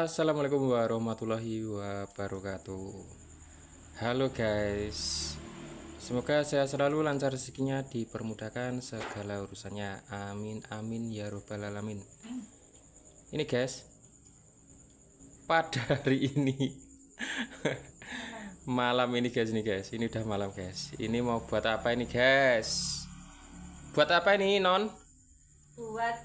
Assalamualaikum warahmatullahi wabarakatuh. Halo guys. Semoga saya selalu lancar rezekinya Dipermudahkan segala urusannya. Amin amin ya robbal alamin. Ini guys Pada hari ini Malam ini guys ini guys. Ini udah malam guys. Ini mau buat apa ini guys? Buat apa ini non? buat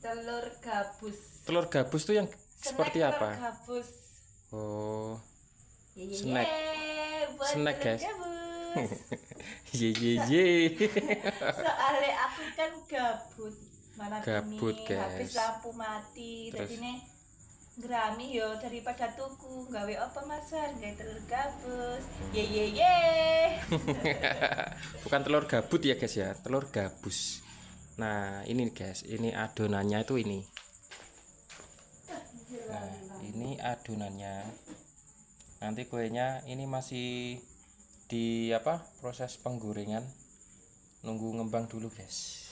telur gabus. Telur gabus tuh yang seperti apa? gabus Oh Ye, ye, Snack. ye, buat Snack, guys. Ye ye ye soalnya aku kan gabut malam Gabut, ini guys. habis lampu mati Terus? jadi nih gerami yo daripada tuku gawe apa mas War gawe telur gabus ye ye ye Bukan telur gabut ya guys ya, telur gabus. Nah ini guys, ini adonannya itu ini. Nah ini adonannya. Nanti kuenya ini masih di apa proses penggorengan. Nunggu ngembang dulu guys.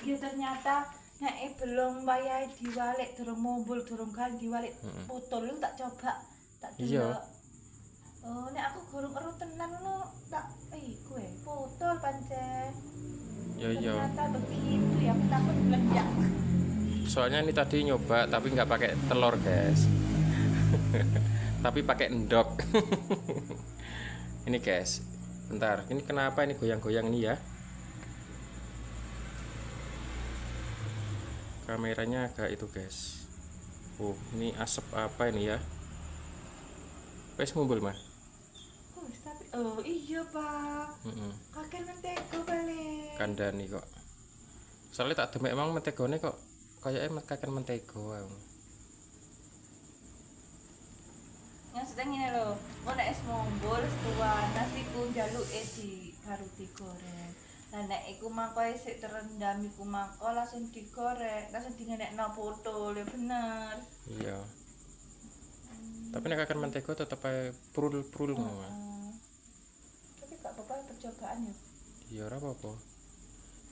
ya ternyata nek eh, belum wayahe diwalik durung mumbul durung kan diwalik botol lu tak coba tak Iya. delok oh nek aku gurung ero tenan ngono tak eh kue botol pancen yo. ternyata begitu ya aku takut meledak Soalnya ini tadi nyoba tapi nggak pakai telur guys. tapi pakai endok. ini guys. Bentar, ini kenapa ini goyang-goyang ini ya? Kameranya agak itu guys. Oh, ini asap apa ini ya? Wes mumbul mah. oh, oh iya pak Mm-mm. kakek mentego balik Kandani kok. Soalnya tak demek emang mentegone kok kayaknya kakek mentego. ae. maksudnya gini loh mau nek es mumbul setua nasi ku jaluk eh di baru digoreng nah nek iku mangko sik terendam iku mangko langsung digoreng langsung dingenekno botol ya bener Iya. Tapi nek kakek mentego tetep ae prul-prul ngono. Hmm. tapi gak apa-apa percobaan ya Iya ora apa-apa.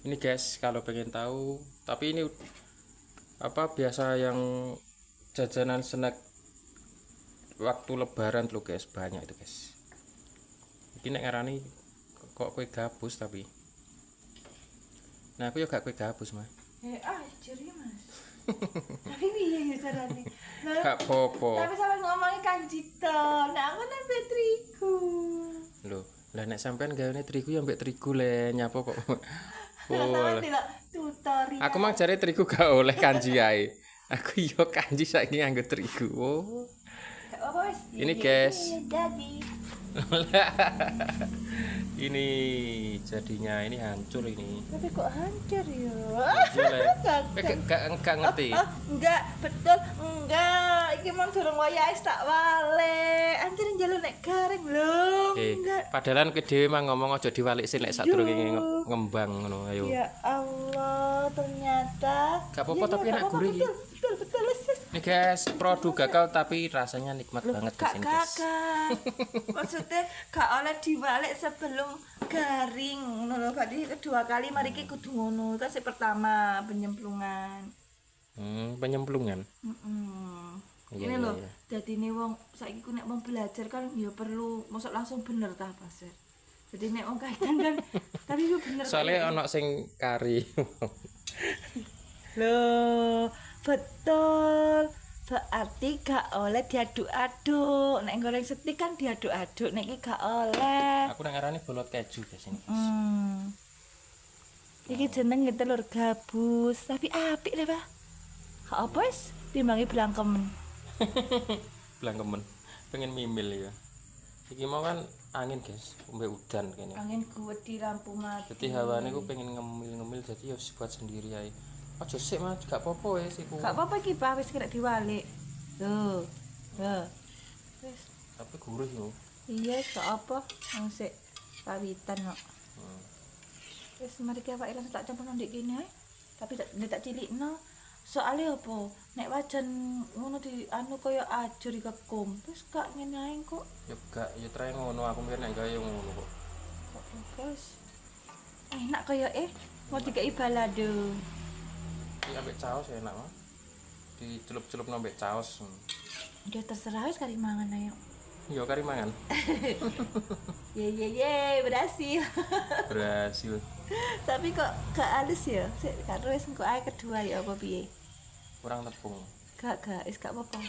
Ini guys, kalau pengen tahu, tapi ini apa biasa yang jajanan snack waktu lebaran tuh guys, banyak itu guys. Ini nek ngarani kok kue gabus tapi. Nah, aku juga kue gabus, Mas. eh ah ciri mas tapi piye ya carane Gak popo. tapi sampe ngomongnya kanji to nah aku nembe terigu Loh, lah nek sampean gawe terigu ya mbek terigu le nyapa kok. Oh, tidak tutorial Aku mang jare terigu gak oleh kanji ae. Aku yo kanji saiki nganggo terigu. Oh. Ini, Iya, guys. iya, ini jadinya ini hancur ini. tapi kok hancur ya Iya, Le. Gak- Eh, Gak gak gak ngerti. Oh, enggak, betul, enggak. Iki mau durung wayahe tak wale. Anjir njaluk nek garing lho. Eh, Enggak. padahal kowe dhewe mang ngomong aja diwalik sih nek sadurunge nge- ngembang ngono. Ayo. Ya Allah, ternyata. Gak apa-apa, Iya, tapi iya, enak gak gurih. Betul, betul, betul, les, les. Nih guys, produk gagal tapi rasanya nikmat banget guys ini guys. kakak. Maksudnya gak oleh diwalik sebelum garing ngono. Berarti kedua kali mari ki kudu ngono. Pertama penyemplungan. Hmm, penyemplungan. Mm-mm. Iya, ini iya, loh, iya. jadi ini wong saiki ku nek mau belajar kan ya perlu masuk langsung bener ta pasir. Jadi nek wong kaitan kan tapi itu bener. Soalnya ono sing kari. Loh, betul. Berarti gak oleh diaduk-aduk. Nek goreng setik kan diaduk-aduk, nek iki gak oleh. Aku nang ngarani bolot keju guys ini. Hmm. Iki jenenge telur gabus, tapi apik deh, Pak. Gak apa wis, timbangi blangkemen. Bilang kemen, pengen mimil ya. Iki mau kan angin guys, umbe udan kayaknya. Angin kuat di lampu mati. Jadi hawane ku pengen ngemil-ngemil jadi ya buat sendiri ae. Aja sik mah gak apa-apa wis iku. Gak apa-apa iki, Pak, wis kena diwalik. Tuh. Tuh. Wis. Tapi gurih yo. Iya, gak apa. Wong sik pawitan kok. Hmm. Wis mari ki awake langsung tak campur ndek kene ae. Tapi tak tak cilikno. Soalnya apa? Nek wajan ngono di anu kaya ajur kekum. Terus gak ngene ae kok. Ya gak ya try ngono aku mikir nek gawe yo ngono kok. Kok terus enak kaya eh mau dikai balado. Iki ambek caos enak mah. dicelup-celup nombek caos Ya terserah wis kari mangan ayo. yo kari mangan Ye ye ye berhasil. berhasil Tapi kok gak halus ya? Sik karo wis engko kedua ya apa piye? Kurang tepung. Gak gak wis gak apa-apa.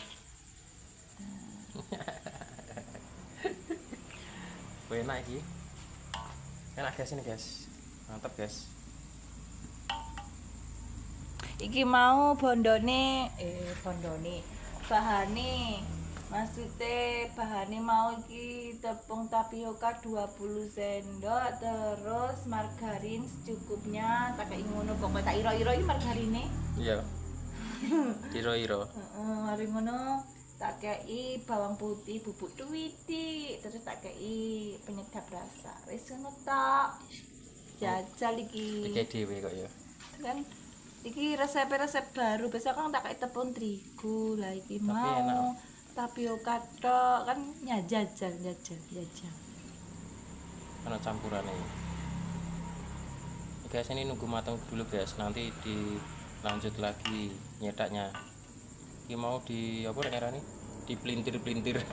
Enak iki. Enak guys ini guys mantap guys Iki mau bondone eh bondone. Bahane maksudnya bahane mau iki tepung tapioka 20 sendok terus margarin secukupnya tak ngono pokoknya tak iro-iro ini margarine. Iya iro-iro. Heeh, mari ngono tak kei bawang putih bubuk tuwiti terus tak kei penyedap rasa. Wis ngono tok. Jajal iki. Iki dhewe kok ya. Kan? Iki resep-resep baru. Besok kan tak kayak tepung terigu lah iki. Tapi mau enak. tapioka tok. Kan ya jajal jajal jajal ana campurannya guys ini nunggu matang dulu guys nanti dilanjut lagi nyetaknya ini mau di apa nih nih di pelintir pelintir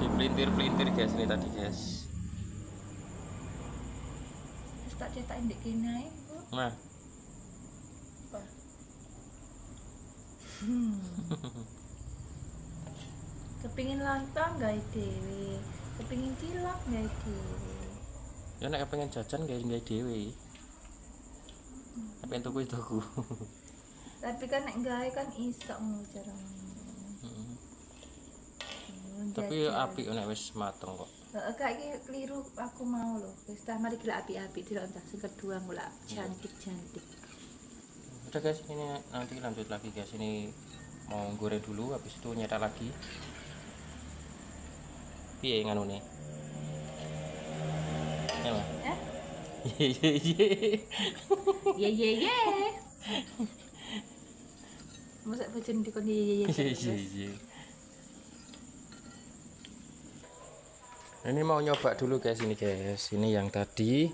di pelintir pelintir guys ini tadi guys. Tak cetak ndek kene ae Bu. nah? Hmm. kepingin lontong gawe dhewe. Kepingin cilok gawe dhewe. Ya nek pengen jajan nggak dewe tapi yang tuku tuku tapi kan nek gawe kan iso ngono cara tapi api nek wis mateng kok. Heeh, kak iki keliru aku mau loh. Wis ta mari gelak api-api dilok entah sing kedua ngulak cantik-cantik. udah guys ini nanti lanjut lagi guys. Ini mau goreng dulu habis itu nyetak lagi. Piye nganu nih Ye, ye, ye. Ye ye ye. Masa bojone dikon ye ye ye. Ye, ye, ini mau nyoba dulu guys. Ini guys. Ini yang tadi.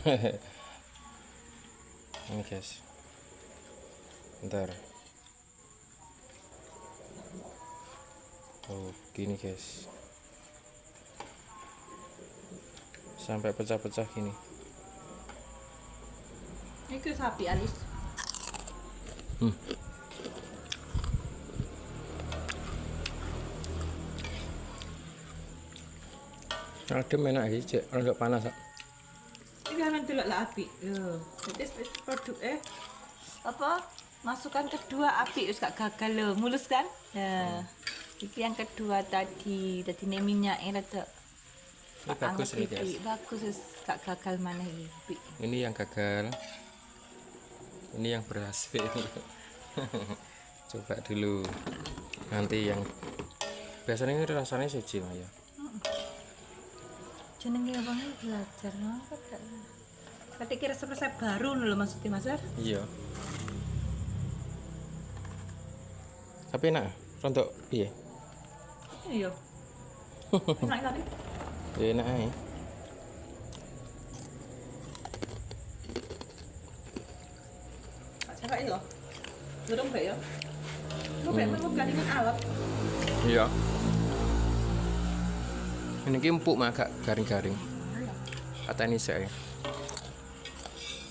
Ini guys. Bentar. Oh gini guys. Sampai pecah-pecah gini Iki sapi alis. adem enak sih cek rada panas. Iki kan delok lah api. Dadi wis produk eh apa? Masukan kedua api wis gak gagal lho, mulus kan? Nah, iki yang kedua tadi, tadi ne minyaknya rada ini bagus. Bagus gak gagal mana. Api. ini yang gagal ini yang berhasil coba dulu. Nanti yang biasanya ini rasanya suci ya? Jenenge abang belajar apa gak? Kata kira resep baru lho maksudnya Mas Ar. iya. Tapi enak rontok iya Iya. Enak tapi. ya enak aja Tak cakap ya. Bae ya. Lu bae mau garingan alap. iya ini ki empuk mah agak garing-garing kata ini saya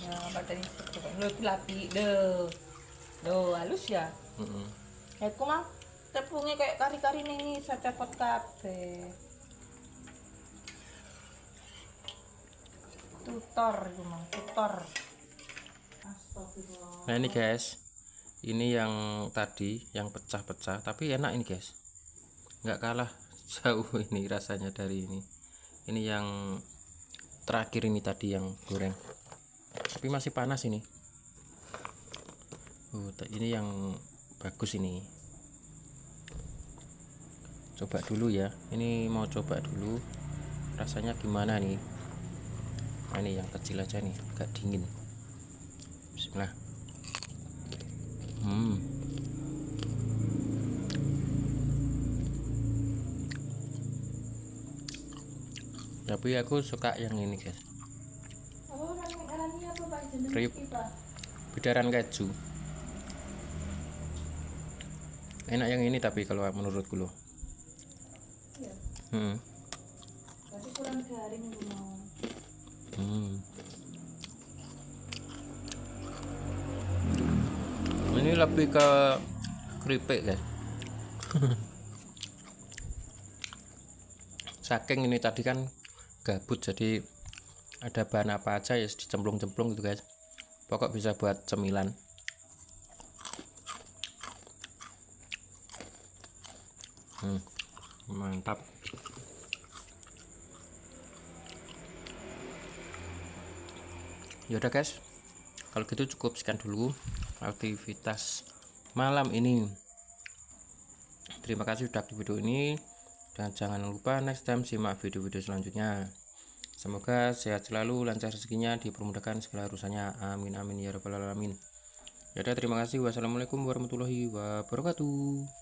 Ya, pada ini lu lapi deh. Duh, halus ya. Mm-mm. Kayak ku mah tepungnya kayak kari-kari ini saya cepot kabeh. Tutor itu mah, tutor. Astagfirullah. Nah ini guys, ini yang tadi yang pecah-pecah, tapi enak ini guys, nggak kalah jauh ini rasanya dari ini. Ini yang terakhir ini tadi yang goreng, tapi masih panas ini. Ta- ini yang bagus ini. Coba dulu ya, ini mau coba dulu rasanya gimana nih. Nah, ini yang kecil aja nih, agak dingin. Bismillah. Hmm. Tapi aku suka yang ini guys, Oh, iki, Pak? bidaran keju. enak yang ini tapi kalau menurutku loh Iya. hmm. Tapi kurang garing aku mau. Hmm. Lebih ke keripik guys. Saking ini tadi kan gabut jadi ada bahan apa aja ya dicemplung-cemplung gitu guys. Pokok bisa buat cemilan. Hmm, mantap. Yaudah guys, kalau gitu cukup sekian dulu aktivitas malam ini. Terima kasih sudah aktif video ini dan jangan lupa next time simak video-video selanjutnya. Semoga sehat selalu, lancar rezekinya, dipermudahkan segala urusannya. Amin amin ya rabbal alamin. Yaudah terima kasih. Wassalamualaikum warahmatullahi wabarakatuh.